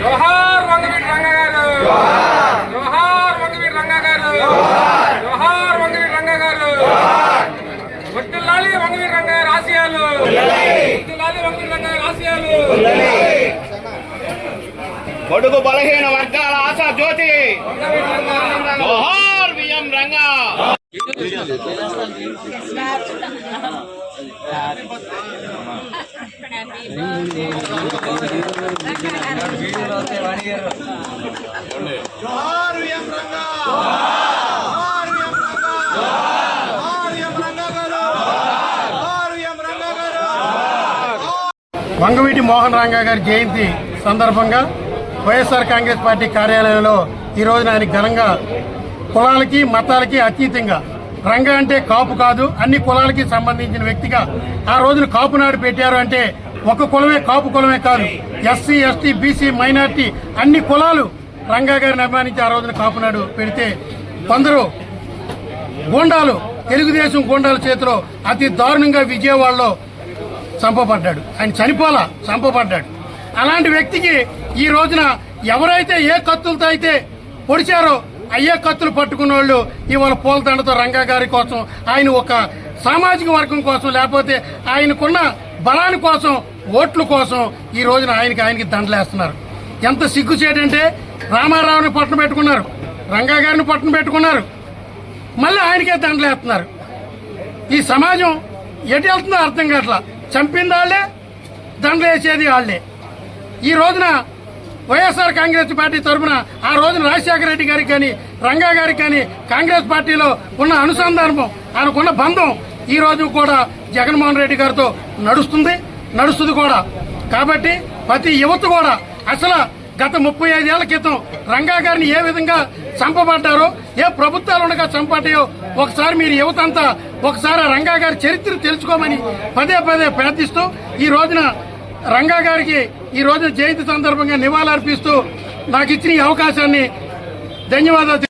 జోహార్ వంగవీటి రంగ గారు జోహార్ వంగవీటి రంగ గారు జోహార్ వంగవీటి రంగ గారు వడ్డిల్లాలి వంగవీటి రంగ గారి ఆశయాలు వడ్డిల్లాలి వంగవీటి రంగ గారి ఆశయాలు బడుగు బలహీన వర్గాల ఆశా జ్యోతి. జోహార్ V M Ranga. V M Ranga. Vangaveeti Mohan Ranga గారి జయంతి సందర్భంగా వైఎస్ఆర్ కాంగ్రెస్ పార్టీ కార్యాలయంలో ఈ రోజున ఆయన ఘనంగా కులాలకి మతాలకి అతీతంగా రంగ అంటే కాపు కాదు అన్ని కులాలకి సంబంధించిన వ్యక్తిగా ఆ రోజున కాపు నాడు పెట్టారు అంటే ఒక కులమే కాపు కులమే కాదు. ఎస్సీ ఎస్టీ బీసీ మైనార్టీ అన్ని కులాలు రంగా గారిని అభిమానించి ఆ రోజున కాపునాడు పెడితే కొందరు గూండాలు తెలుగుదేశం గూండాల చేతిలో అతి దారుణంగా విజయవాడలో చంపబడ్డాడు. ఆయన చనిపోలా చంపబడ్డాడు. అలాంటి వ్యక్తికి ఈ రోజున ఎవరైతే ఏ కత్తులతో అయితే పొడిచారో అయ్యే కత్తులు పట్టుకున్న వాళ్ళు ఇవాళ పూలదండతో రంగా గారి కోసం ఆయన ఒక సామాజిక వర్గం కోసం లేకపోతే ఆయనకున్న బలాని కోసం ఓట్ల కోసం ఈ రోజున ఆయనకి ఆయనకి దండలేస్తున్నారు. ఎంత సిగ్గుచేటంటే రామారావుని పట్టణ పెట్టుకున్నారు రంగా గారిని పట్టణ పెట్టుకున్నారు మళ్ళీ ఆయనకే దండలేస్తున్నారు. ఈ సమాజం ఎటు వెళ్తుందో అర్థం కావట్లా. చంపింది వాళ్ళే దండలు వేసేది వాళ్ళే. ఈ రోజున వైఎస్ఆర్ కాంగ్రెస్ పార్టీ తరఫున ఆ రోజున రాజశేఖర రెడ్డి గారికి కానీ రంగా గారికి కానీ కాంగ్రెస్ పార్టీలో ఉన్న అనుసంధానం ఆయనకున్న బంధం ఈ రోజు కూడా జగన్మోహన్ రెడ్డి గారితో నడుస్తుంది నడుస్తుంది కూడా. కాబట్టి ప్రతి యువత కూడా అసలు గత ముప్పై ఐదేళ్ళ క్రితం రంగా గారిని ఏ విధంగా చంపబడ్డారో ఏ ప్రభుత్వాలు ఉండగా చంపడ్డాయో ఒకసారి మీరు యువత అంతా ఒకసారి రంగా గారి చరిత్ర తెలుసుకోమని పదే పదే ప్రార్థిస్తూ ఈ రోజున రంగా గారికి ఈరోజు జయంతి సందర్భంగా నివాళులర్పిస్తూ నాకు ఇచ్చిన ఈ అవకాశాన్ని ధన్యవాదాలు.